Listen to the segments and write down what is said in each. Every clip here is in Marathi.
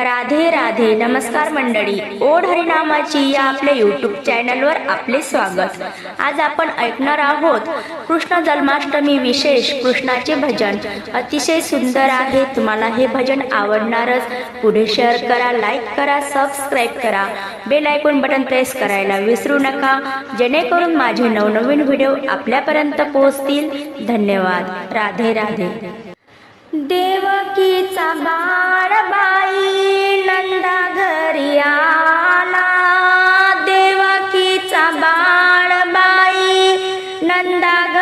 राधे राधे. नमस्कार मंडळी. ओढ हरिनामाची या आपल्या यूट्यूब चॅनलवर आपले स्वागत. आज आपण ऐकणार आहोत कृष्ण जन्माष्टमी विशेष कृष्णाचे भजन. अतिशय सुंदर आहे. तुम्हाला हे भजन आवडणारच. पुढे शेअर करा लाईक करा सबस्क्राईब करा. बेल आयकॉन बटन प्रेस करायला विसरू नका. जेणेकरून माझे नवनवीन व्हिडिओ आपल्यापर्यंत पोहोचतील. धन्यवाद. राधे राधे. देवकीचा बा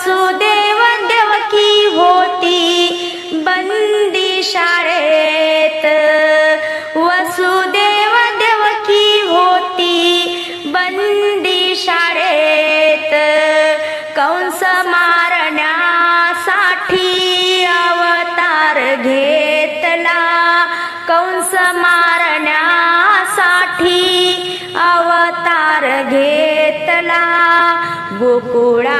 वसुदेव देवकी होती बंदी शाळेत वसुदेव देवकी होती बंदी शाळेत कंस मारण्यासाठी अवतार घेतला. कंस मारण्यासाठी अवतार घेतला. गोकुळा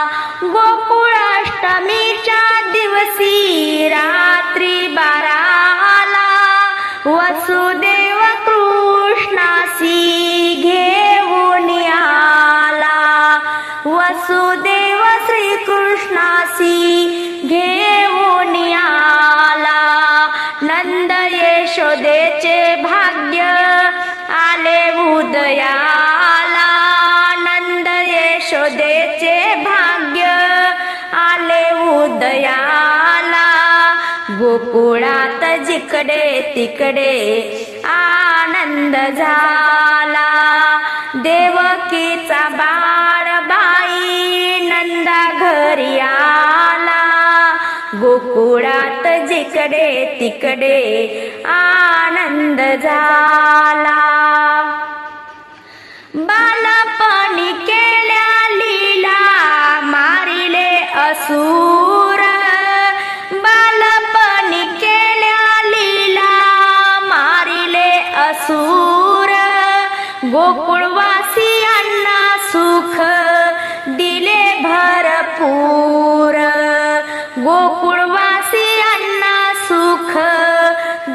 नंद यशोदेचे भाग्य. आले उदयाला नंद यशोदेचे भाग्य. आले उदयाला गोकुळात जिकडे तिकडे आनंद झाला. गोकुळात जिकडे तिकडे आनंद झाला. बालपणी केल्या लीला मारिले असुर. बालपणी केल्या लीला मारिले असूर. गोकुळवासियांना सुख दिले भरपूर. गोकुळवासी सुख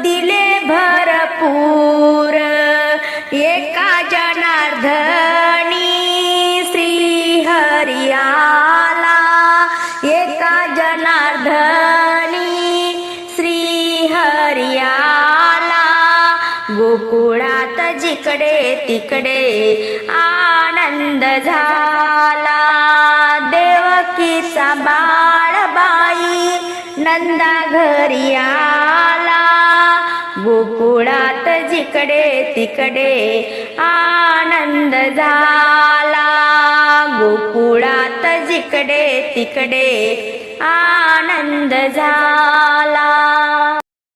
दिले भरपूर. एका जनार्दनी श्री हरियाला एका जनार्दनी श्री हरियाला गोकुळात जिकडे तिकडे आनंद झाला. देवकीचा सभा नंदा घरी आला. गोकुळात जिकडे तिकडे आनंद झाला. गोकुळात जिकडे तिकडे आनंद झाला.